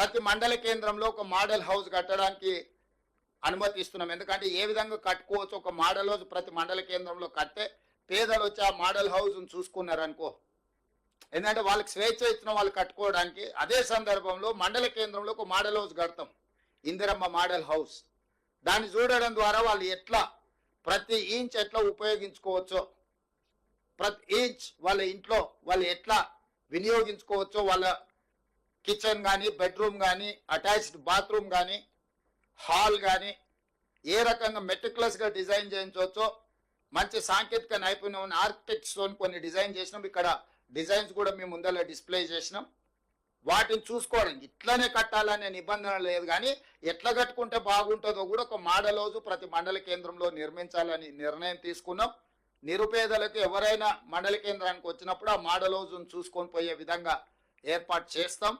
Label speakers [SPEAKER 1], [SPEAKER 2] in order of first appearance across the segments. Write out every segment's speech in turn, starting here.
[SPEAKER 1] ప్రతి మండల కేంద్రంలో ఒక మోడల్ హౌస్ కట్టడానికి అనుమతి ఇస్తున్నాం ఎందుకంటే ఏ విధంగా కట్టుకోవచ్చు ఒక మోడల్ హౌస్ ప్రతి మండల కేంద్రంలో కడితే పేదలు వచ్చి ఆ మోడల్ హౌస్ను చూసుకున్నారు అనుకో ఎందుకంటే వాళ్ళకి స్వేచ్ఛ ఇచ్చిన వాళ్ళు కట్టుకోవడానికి అదే సందర్భంలో మండల కేంద్రంలో ఒక మోడల్ హౌస్ కడతాం. Indiramma model house. దాన్ని చూడడం ద్వారా వాళ్ళు ఎట్లా ప్రతి ఇంచ్ ఎట్లా ఉపయోగించుకోవచ్చో ప్రతి ఇంచ్ వాళ్ళ ఇంట్లో వాళ్ళు ఎట్లా వినియోగించుకోవచ్చో వాళ్ళ కిచెన్ కానీ బెడ్రూమ్ కానీ అటాచ్డ్ బాత్రూమ్ కానీ హాల్ కానీ ఏ రకంగా మెటిక్యులస్గా డిజైన్ చేయించవచ్చో మంచి సాంకేతిక నైపుణ్యం ఉన్న ఆర్కిటెక్ట్స్తో కొన్ని డిజైన్ చేసినాం. ఇక్కడ డిజైన్స్ కూడా మేము ముందర డిస్ప్లే చేసినాం. వాటిని చూసుకోవడం ఇట్లనే కట్టాలనే నిబంధన లేదు కానీ ఎట్లా కట్టుకుంటే బాగుంటుందో కూడా ఒక మోడల్ హౌస్ ప్రతి మండల కేంద్రంలో నిర్మించాలని నిర్ణయం తీసుకున్నాం. నిరుపేదలకు ఎవరైనా మండల కేంద్రానికి వచ్చినప్పుడు ఆ మోడల్ హౌస్ను చూసుకొని పోయే విధంగా ఏర్పాటు చేస్తాం.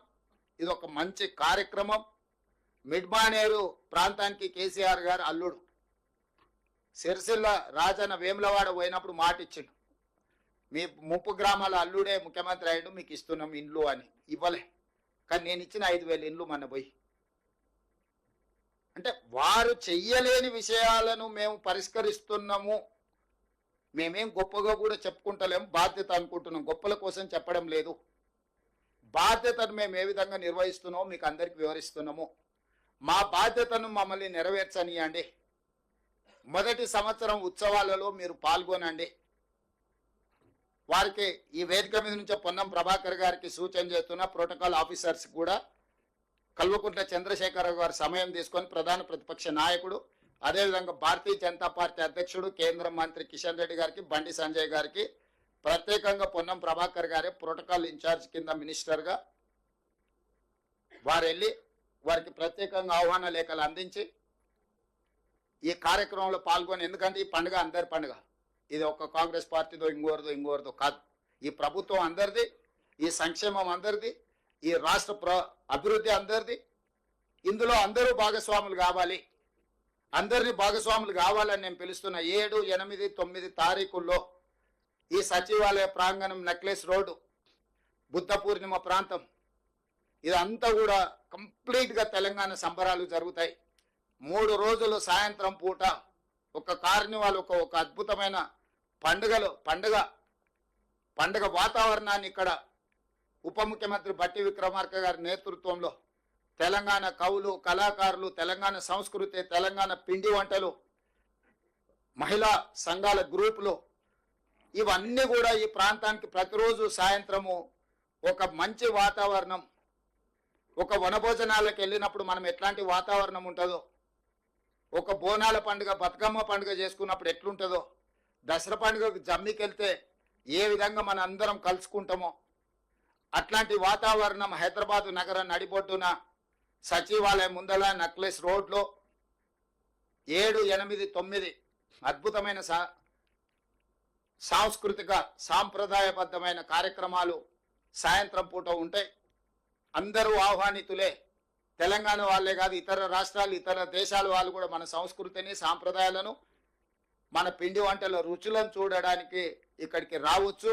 [SPEAKER 1] ఇది ఒక మంచి కార్యక్రమం. మిడ్మానేరు ప్రాంతానికి కేసీఆర్ గారు అల్లుడు. సిరిసిల్ల రాజన్న వేములవాడ పోయినప్పుడు మాట ఇచ్చిండు మీ ముప్పు గ్రామాల అల్లుడే ముఖ్యమంత్రి అయ్యాడు మీకు ఇస్తున్నాం ఇండ్లు అని. ఇవ్వలే. కానీ నేను ఇచ్చిన ఐదు వేల ఇండ్లు మన పోయి. అంటే వారు చెయ్యలేని విషయాలను మేము పరిష్కరిస్తున్నాము. మేమేం గొప్పగా కూడా చెప్పుకుంటలేము బాధ్యత అనుకుంటున్నాం. గొప్పల కోసం చెప్పడం లేదు. బాధ్యతను మేము ఏ విధంగా నిర్వహిస్తున్నామో మీకు అందరికి వివరిస్తున్నాము. మా బాధ్యతను మమ్మల్ని నెరవేర్చనియండి. మొదటి సంవత్సరం ఉత్సవాలలో మీరు పాల్గొనండి. వారికి ఈ వేదిక మీద నుంచి పొన్నం ప్రభాకర్ గారికి సూచన చేస్తున్న ప్రోటోకాల్ ఆఫీసర్స్ కూడా కల్వకుంట్ల చంద్రశేఖరరావు గారి సమయం తీసుకొని ప్రధాన ప్రతిపక్ష నాయకుడు అదేవిధంగా భారతీయ జనతా పార్టీ అధ్యక్షుడు కేంద్ర మంత్రి కిషన్ రెడ్డి గారికి బండి సంజయ్ గారికి ప్రత్యేకంగా పొన్నం ప్రభాకర్ గారే ప్రోటోకాల్ ఇన్ఛార్జ్ కింద మినిస్టర్గా వారు వెళ్ళి వారికి ప్రత్యేకంగా ఆహ్వాన లేఖలు అందించి ఈ కార్యక్రమంలో పాల్గొని ఎందుకంటే ఈ పండుగ అందరి పండుగ. ఇది ఒక కాంగ్రెస్ పార్టీదో ఇంకోరిదో ఇంకోరిదో కాదు. ఈ ప్రభుత్వం అందరిది ఈ సంక్షేమం అందరిది ఈ రాష్ట్ర ప్ర అభివృద్ధి అందరిది. ఇందులో అందరూ భాగస్వాములు కావాలి. అందరినీ భాగస్వాములు కావాలని నేను పిలుస్తున్న ఏడు ఎనిమిది తొమ్మిది తారీఖుల్లో ఈ సచివాలయ ప్రాంగణం నెక్లెస్ రోడ్డు బుద్ధ పూర్ణిమ ప్రాంతం. ఇదంతా కూడా కంప్లీట్గా తెలంగాణ సంబరాలు జరుగుతాయి. మూడు రోజులు సాయంత్రం పూట ఒక కార్నివాల్ ఒక ఒక అద్భుతమైన పండుగలు పండుగ పండుగ వాతావరణాన్ని ఇక్కడ ఉప ముఖ్యమంత్రి బట్టి విక్రమార్క గారి నేతృత్వంలో తెలంగాణ కవులు కళాకారులు తెలంగాణ సంస్కృతి తెలంగాణ పిండి వంటలు మహిళా సంఘాల గ్రూపులు ఇవన్నీ కూడా ఈ ప్రాంతానికి ప్రతిరోజు సాయంత్రము ఒక మంచి వాతావరణం ఒక వనభోజనాలకు వెళ్ళినప్పుడు మనం ఎట్లాంటి వాతావరణం ఉంటుందో ఒక బోనాల పండుగ బతుకమ్మ పండుగ చేసుకున్నప్పుడు ఎట్లుంటుందో దసరా పండుగకు జమ్మికెళ్తే ఏ విధంగా మన అందరం కలుసుకుంటామో అట్లాంటి వాతావరణం హైదరాబాద్ నగరం నడిబొడ్డున సచివాలయం ముందల నక్లెస్ రోడ్లో ఏడు ఎనిమిది తొమ్మిది అద్భుతమైన సాంస్కృతిక సాంప్రదాయబద్ధమైన కార్యక్రమాలు సాయంత్రం పూట ఉంటాయి అందరూ ఆహ్వానితులే. తెలంగాణ వాళ్ళే కాదు ఇతర రాష్ట్రాలు ఇతర దేశాల వాళ్ళు కూడా మన సంస్కృతిని సాంప్రదాయాలను మన పిండి వంటల రుచులను చూడడానికి ఇక్కడికి రావచ్చు.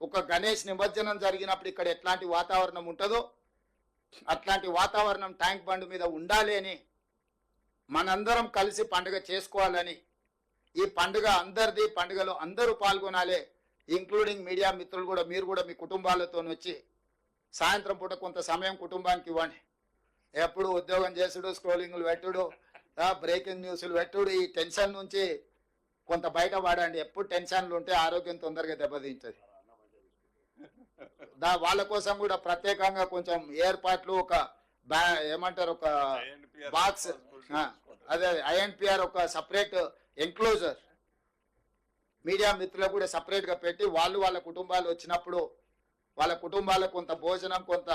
[SPEAKER 1] ఒక గణేష్ నిమజ్జనం జరిగినప్పుడు ఇక్కడ ఎట్లాంటి వాతావరణం ఉంటుందో అట్లాంటి వాతావరణం ట్యాంక్ బండ్ మీద ఉండాలి అని మనందరం కలిసి పండుగ చేసుకోవాలని ఈ పండుగ అందరిది పండుగలో అందరూ పాల్గొనాలి ఇంక్లూడింగ్ మీడియా మిత్రులు కూడా మీరు కూడా మీ కుటుంబాలతో వచ్చి సాయంత్రం పూట కొంత సమయం కుటుంబానికి ఇవ్వండి. ఎప్పుడు ఉద్యోగం చేసుడు స్క్రోలింగ్లు పెట్టుడు బ్రేకింగ్ న్యూస్లు పెట్టుడు ఈ టెన్షన్ నుంచి కొంత బయట పడండి. ఎప్పుడు టెన్షన్లు ఉంటే ఆరోగ్యం తొందరగా దెబ్బతింటుంది. దా వాళ్ళ కోసం కూడా ప్రత్యేకంగా కొంచెం ఏర్పాట్లు ఒక బ్యా ఏమంటారు ఒక బాక్స్ అదే ఐఎన్పిఆర్ ఒక సపరేట్ ఎంక్లోజర్ మీడియా మిత్రులకు కూడా సపరేట్గా పెట్టి వాళ్ళు వాళ్ళ కుటుంబాలు వచ్చినప్పుడు వాళ్ళ కుటుంబాలకు కొంత భోజనం కొంత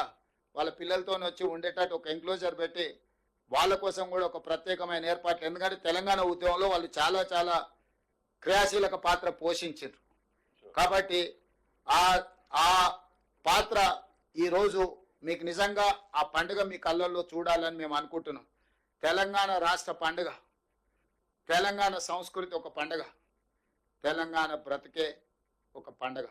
[SPEAKER 1] వాళ్ళ పిల్లలతో వచ్చి ఉండేటట్టు ఒక ఎంక్లోజర్ పెట్టి వాళ్ళ కోసం కూడా ఒక ప్రత్యేకమైన ఏర్పాట్లు. ఎందుకంటే తెలంగాణ ఉద్యమంలో వాళ్ళు చాలా చాలా క్రియాశీలక పాత్ర పోషించారు కాబట్టి ఆ ఆ పాత్ర ఈరోజు మీకు నిజంగా ఆ పండుగ మీ కళ్ళల్లో చూడాలని మేము అనుకుంటున్నాం. తెలంగాణ రాష్ట్ర పండుగ తెలంగాణ సంస్కృతి ఒక పండగ. తెలంగాణ బ్రతికే ఒక పండుగ.